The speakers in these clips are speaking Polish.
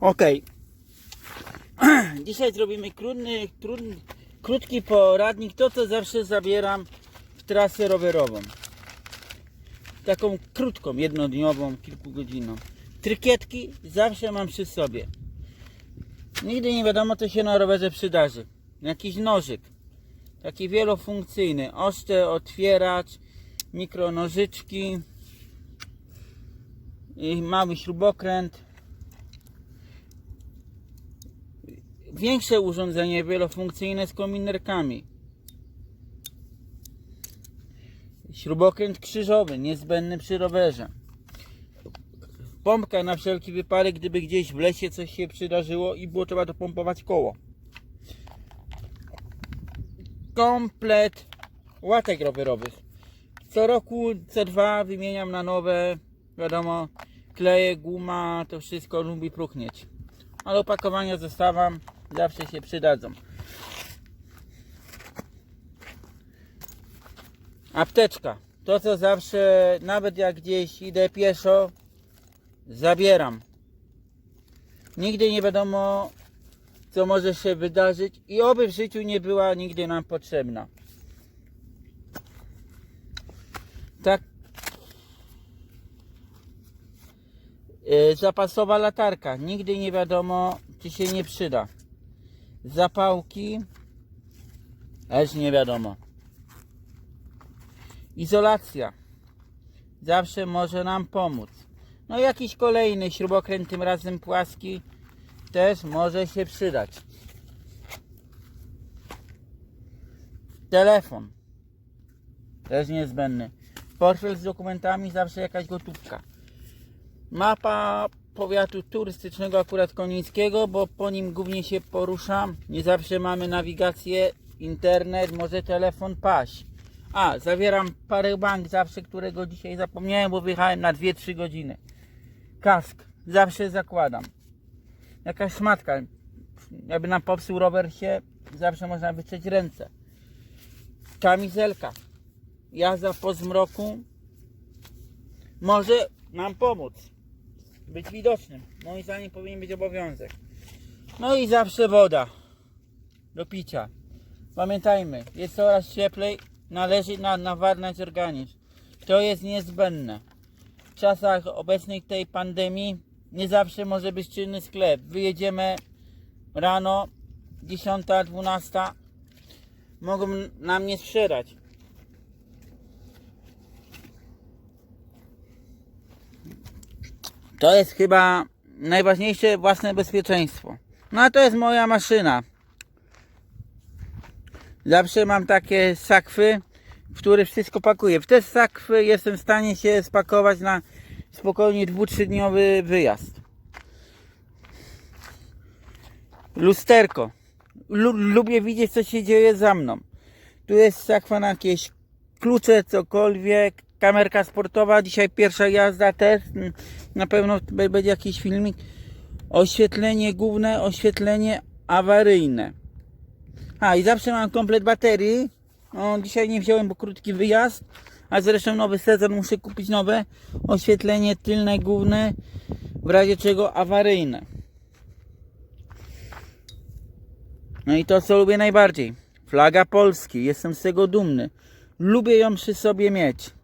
Okej. Dzisiaj zrobimy trudny, krótki poradnik. To, co zawsze zabieram w trasę rowerową. Taką krótką, jednodniową, kilkugodzinną. Trykietki zawsze mam przy sobie. Nigdy nie wiadomo, co się na rowerze przydarzy. Jakiś nożyk. Taki wielofunkcyjny. Oszcze, otwieracz, mikronożyczki. i Mały śrubokręt. Większe urządzenie wielofunkcyjne z kominerkami. Śrubokręt krzyżowy, niezbędny przy rowerze. Pompka na wszelki wypadek, gdyby gdzieś w lesie coś się przydarzyło i było trzeba dopompować koło. Komplet łatek rowerowych. Co roku, co dwa wymieniam na nowe. Wiadomo, kleje, guma, to wszystko lubi próchnieć. Ale opakowania zostawiam, zawsze się przydadzą. Apteczka. To co zawsze, nawet jak gdzieś idę pieszo, zabieram. Nigdy nie wiadomo, co może się wydarzyć i oby w życiu nie była nigdy nam potrzebna. Tak. Yy, Zapasowa latarka. Nigdy nie wiadomo, czy się nie przyda. Zapałki. Też nie wiadomo. Izolacja. Zawsze może nam pomóc. No jakiś kolejny śrubokręt, tym razem płaski, też może się przydać. Telefon. Też niezbędny. Portfel z dokumentami, zawsze jakaś gotówka. Mapa powiatu turystycznego akurat konickiego, bo po nim głównie się poruszam. Nie zawsze mamy nawigację, internet, może telefon paść. A, zawieram powerbank zawsze, którego dzisiaj zapomniałem, bo wyjechałem na 2-3 godziny. Kask zawsze zakładam. Jakaś szmatka. Jakby nam popsuł rower się, zawsze można wytrzeć ręce. Kamizelka. Jazda po zmroku może nam pomóc. Być widocznym. Moim zdaniem powinien być obowiązek. No i zawsze woda do picia. Pamiętajmy, jest coraz cieplej, należy na, nawadniać organizm. To jest niezbędne. W czasach obecnej tej pandemii nie zawsze może być czynny sklep. Wyjedziemy rano, 10, 12, mogą nam nie sprzedać. To jest chyba najważniejsze własne bezpieczeństwo. No a to jest moja maszyna. Zawsze mam takie sakwy, w które wszystko pakuję. W te sakwy jestem w stanie się spakować na spokojnie dwu-trzydniowy wyjazd. Lusterko. Lu lubię widzieć, co się dzieje za mną. Tu jest sakwa na jakieś klucze, cokolwiek. Kamerka sportowa. Dzisiaj pierwsza jazda też. Na pewno będzie jakiś filmik. Oświetlenie główne, oświetlenie awaryjne. A i zawsze mam komplet baterii. O, dzisiaj nie wziąłem, bo krótki wyjazd. A zresztą nowy sezon muszę kupić nowe. Oświetlenie tylne, główne. W razie czego awaryjne. No i to co lubię najbardziej. Flaga Polski. Jestem z tego dumny. Lubię ją przy sobie mieć.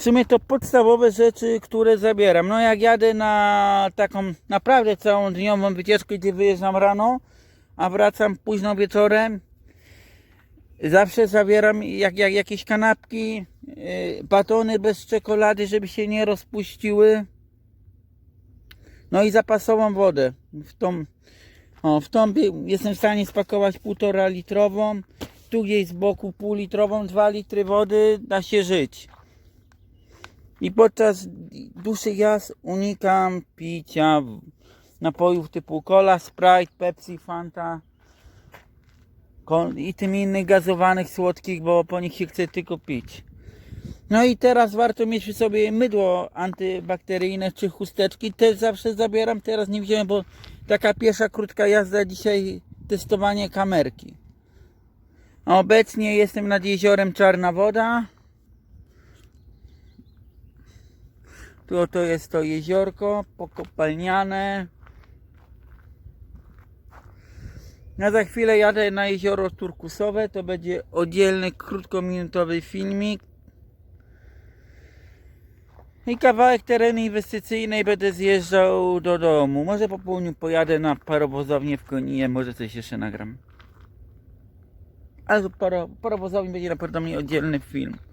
W sumie to podstawowe rzeczy, które zabieram. No jak jadę na taką naprawdę całą dniową wycieczkę, gdzie wyjeżdżam rano, a wracam późno wieczorem, zawsze zabieram jak, jak, jakieś kanapki, yy, batony bez czekolady, żeby się nie rozpuściły. No i zapasową wodę. W tą, o, w tą jestem w stanie spakować półtora litrową, tu gdzieś z boku pół litrową, dwa litry wody, da się żyć. I podczas dłuższych jazd unikam picia napojów typu cola, Sprite, Pepsi, Fanta i tym innych gazowanych, słodkich, bo po nich się chce tylko pić. No i teraz warto mieć przy sobie mydło antybakteryjne czy chusteczki. Też zawsze zabieram, teraz nie wziąłem, bo taka pierwsza krótka jazda dzisiaj testowanie kamerki. Obecnie jestem nad jeziorem Czarna Woda. Tu oto jest to jeziorko pokopalniane. Ja za chwilę jadę na jezioro turkusowe, to będzie oddzielny krótkominutowy filmik. I kawałek terenu inwestycyjnej będę zjeżdżał do domu. Może po południu pojadę na parowozownię w Koninie, może coś jeszcze nagram. Ale paro, parowozowni będzie naprawdę oddzielny film.